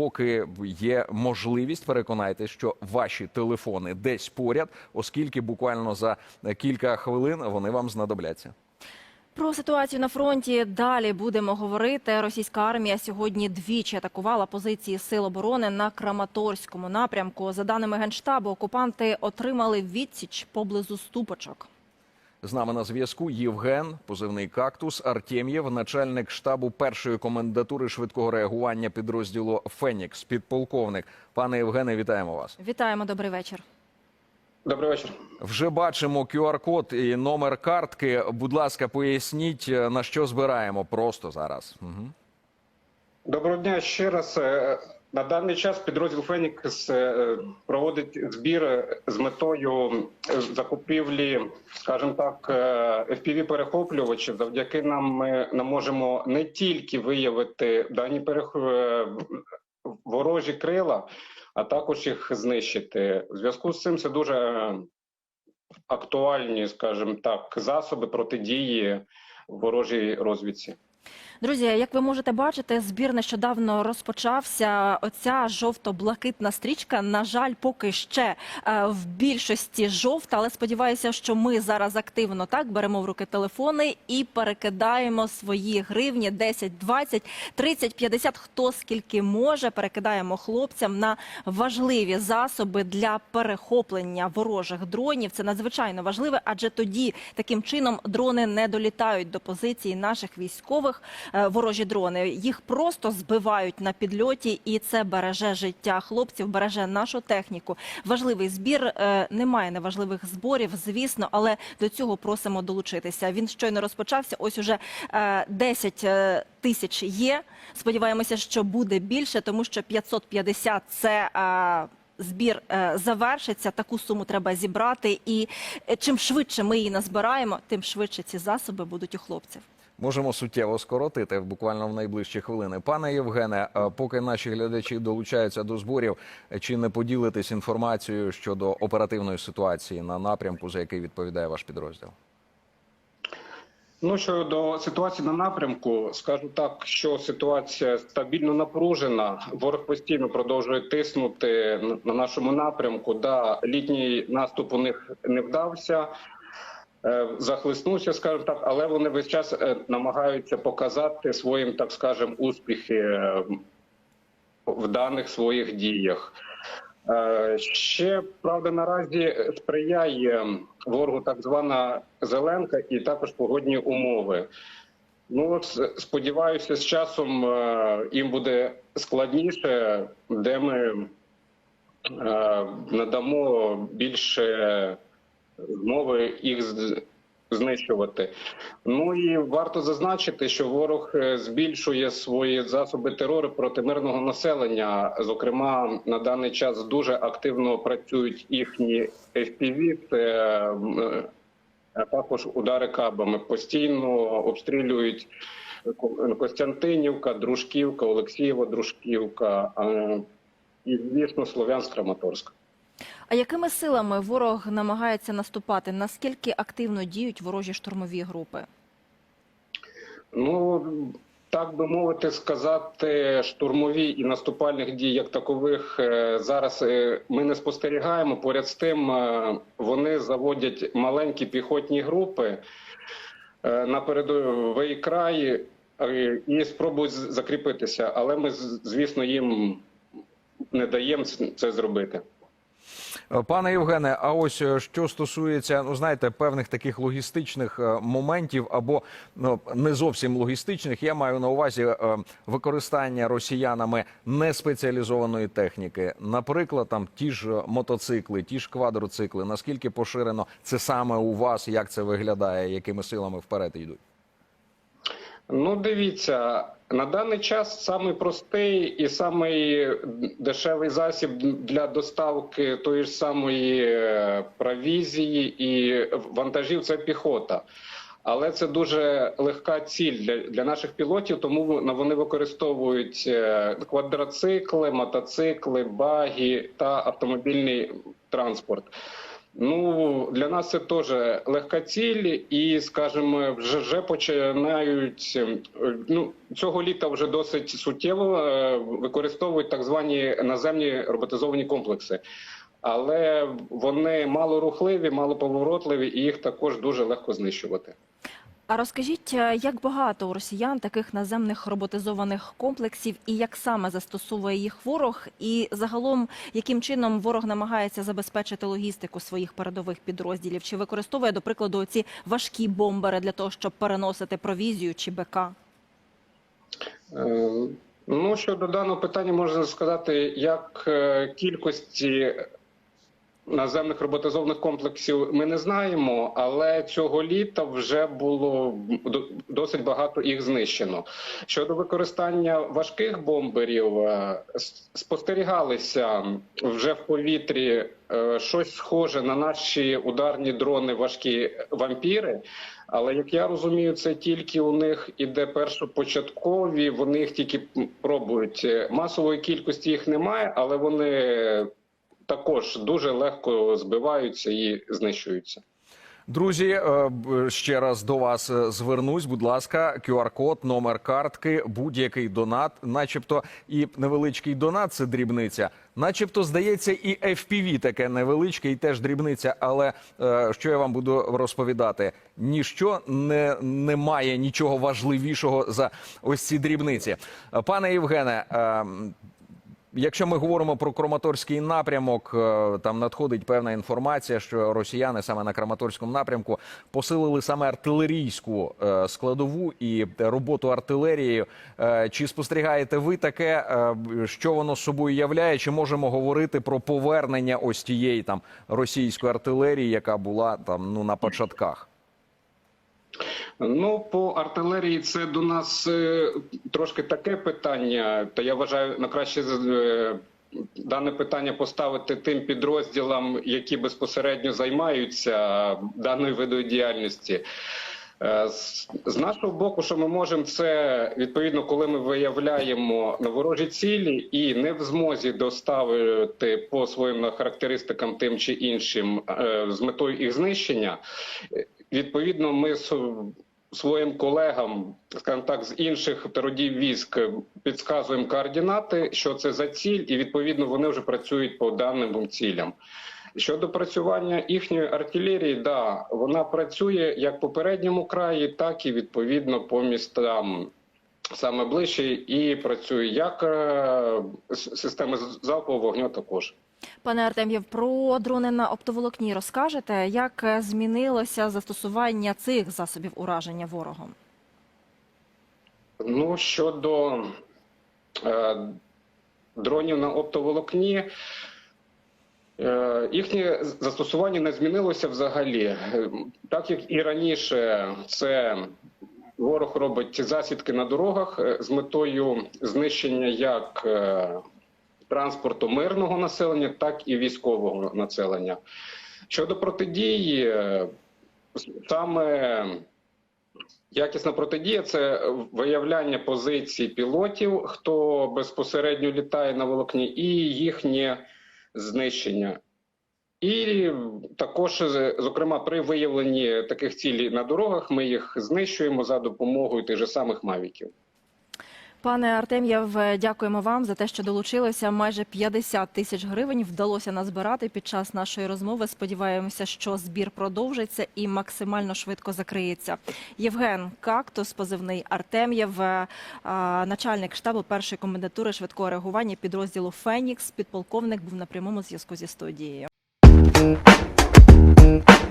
поки є можливість, переконайтесь, що ваші телефони десь поряд, оскільки буквально за кілька хвилин вони вам знадобляться. Про ситуацію на фронті далі будемо говорити. Російська армія сьогодні двічі атакувала позиції сил оборони на Краматорському напрямку. За даними генштабу, окупанти отримали відсіч поблизу ступочок. З нами на зв'язку Євген, позивний кактус Артем'єв, начальник штабу першої комендатури швидкого реагування підрозділу Фенікс, підполковник. Пане Євгене, вітаємо вас. Вітаємо, добрий вечір. Добрий вечір. Вже бачимо QR-код і номер картки. Будь ласка, поясніть на що збираємо просто зараз. Угу. Доброго дня ще раз. Е, На даний час підрозділ Фенікс е, проводить збір з метою е, закупівлі, скажімо так, fpv перехоплювачів. Завдяки нам ми не можемо не тільки виявити дані перех... е, ворожі крила, а також їх знищити. В зв'язку з цим це дуже актуальні, скажімо так, засоби протидії ворожій розвідці. Друзі, як ви можете бачити, збір нещодавно розпочався. Оця жовто-блакитна стрічка, на жаль, поки ще е, в більшості жовта, але сподіваюся, що ми зараз активно так беремо в руки телефони і перекидаємо свої гривні 10, 20, 30, 50, хто скільки може. Перекидаємо хлопцям на важливі засоби для перехоплення ворожих дронів. Це надзвичайно важливе, адже тоді таким чином дрони не долітають до позицій наших військових. Е, Ворожі дрони їх просто збивають на підльоті, і це береже життя хлопців, береже нашу техніку. Важливий збір. Е, Немає неважливих зборів, звісно, але до цього просимо долучитися. Він щойно розпочався. Ось уже е, 10 е, тисяч є. Сподіваємося, що буде більше, тому що 550 – це. Збір завершиться, таку суму треба зібрати, і чим швидше ми її назбираємо, тим швидше ці засоби будуть у хлопців. Можемо суттєво скоротити буквально в найближчі хвилини. Пане Євгене, е, поки наші глядачі долучаються до зборів, е, чи не поділитесь інформацією щодо оперативної ситуації на напрямку, за який відповідає ваш підрозділ? Ну щодо ситуації на напрямку, скажу так, що ситуація стабільно напружена. Ворог постійно продовжує тиснути на нашому напрямку. Да, літній наступ у них не вдався. Е, Захлиснувся, скажімо так, але вони весь час е, намагаються показати своїм, так скажемо, успіхи е, в даних своїх діях. Ще правда наразі сприяє ворогу так звана зеленка і також погодні умови. Ну от сподіваюся, з часом їм буде складніше, де ми надамо більше змови їх знищувати. Ну і варто зазначити, що ворог е, збільшує свої засоби терору проти мирного населення. Зокрема, на даний час дуже активно працюють їхні FPV, це а також удари кабами. Постійно обстрілюють Ко- Костянтинівка, Дружківка, Олексієва, Дружківка е, і, звісно, Слов'янськ, Краматорськ. А якими силами ворог намагається наступати? Наскільки активно діють ворожі штурмові групи? Ну так би мовити, сказати, штурмові і наступальних дій як такових е, зараз е, ми не спостерігаємо. Поряд з тим, е, вони заводять маленькі піхотні групи на передовий край і спробують закріпитися. Але ми, звісно, їм не даємо це зробити. Пане Євгене, а ось е, що стосується, ну знаєте, певних таких логістичних е, моментів або ну не зовсім логістичних, я маю на увазі е, використання росіянами неспеціалізованої техніки, наприклад, там ті ж мотоцикли, ті ж квадроцикли. Наскільки поширено це саме у вас? Як це виглядає? Якими силами вперед йдуть? Ну, дивіться, на даний час самий простий і самий дешевий засіб для доставки тої ж самої е, провізії і вантажів це піхота. Але це дуже легка ціль для, для наших пілотів, тому вони використовують е, квадроцикли, мотоцикли, багі та автомобільний транспорт. Ну для нас це теж легка ціль, і скажімо, вже, вже починають е, ну цього літа вже досить суттєво е, використовують так звані наземні роботизовані комплекси. Але вони малорухливі, малоповоротливі, і їх також дуже легко знищувати. А розкажіть, е, як багато у росіян таких наземних роботизованих комплексів і як саме застосовує їх ворог, і загалом яким чином ворог намагається забезпечити логістику своїх передових підрозділів? Чи використовує, до прикладу, ці важкі бомбери для того, щоб переносити провізію чи БК? Е, Ну, щодо даного питання, можна сказати, як е, кількості наземних роботизованих комплексів ми не знаємо, але цього літа вже було досить багато їх знищено. Щодо використання важких бомберів, е, спостерігалися вже в повітрі е, щось схоже на наші ударні дрони важкі вампіри. Але як я розумію, це тільки у них іде першопочаткові, вони їх тільки пробують. Е, Масової кількості їх немає, але вони також дуже легко збиваються і знищуються. Друзі, е, ще раз до вас е, звернусь. Будь ласка, QR-код, номер картки, будь-який донат, начебто і невеличкий донат це дрібниця. Начебто, здається, і FPV таке невеличке, і теж дрібниця. Але е, що я вам буду розповідати? Ніщо не немає нічого важливішого за ось ці дрібниці. Пане Євгене. Якщо ми говоримо про Краматорський напрямок, е, там надходить певна інформація, що росіяни саме на Краматорському напрямку посилили саме артилерійську е, складову і роботу артилерією. Е, Чи спостерігаєте ви таке, що воно з собою являє? Чи можемо говорити про повернення ось тієї там російської артилерії, яка була там ну на початках? Ну, по артилерії це до нас е, трошки таке питання. Та я вважаю на краще е, дане питання поставити тим підрозділам, які безпосередньо займаються даною видою діяльності. Е, З нашого боку, що ми можемо, це відповідно, коли ми виявляємо на ворожі цілі і не в змозі доставити по своїм характеристикам тим чи іншим з метою їх знищення. Відповідно, ми своїм колегам, скажімо так, з інших родів військ підказуємо координати, що це за ціль, і відповідно вони вже працюють по даним цілям. Щодо працювання їхньої артилерії, да, вона працює як по попередньому краї, так і відповідно по містам саме ближче, і працює як е, системи залпового вогню також. Пане Артем'єв, про дрони на оптоволокні розкажете, як е, змінилося застосування цих засобів ураження ворогом? Ну щодо е, дронів на оптоволокні, е, їхнє застосування не змінилося взагалі. Е, Так як і раніше, це ворог робить засідки на дорогах е, з метою знищення як е, транспорту мирного населення, так і військового населення. Щодо протидії, е, саме Якісна протидія це виявляння позицій пілотів, хто безпосередньо літає на волокні, і їхнє знищення. І також, зокрема, при виявленні таких цілей на дорогах, ми їх знищуємо за допомогою тих же самих мавіків. Пане Артем'єв, дякуємо вам за те, що долучилися. Майже 50 тисяч гривень вдалося назбирати під час нашої розмови. Сподіваємося, що збір продовжиться і максимально швидко закриється. Євген Кактус, позивний Артем'єв, начальник штабу першої комендатури швидкого реагування підрозділу Фенікс. Підполковник був на прямому зв'язку зі студією. Thank you.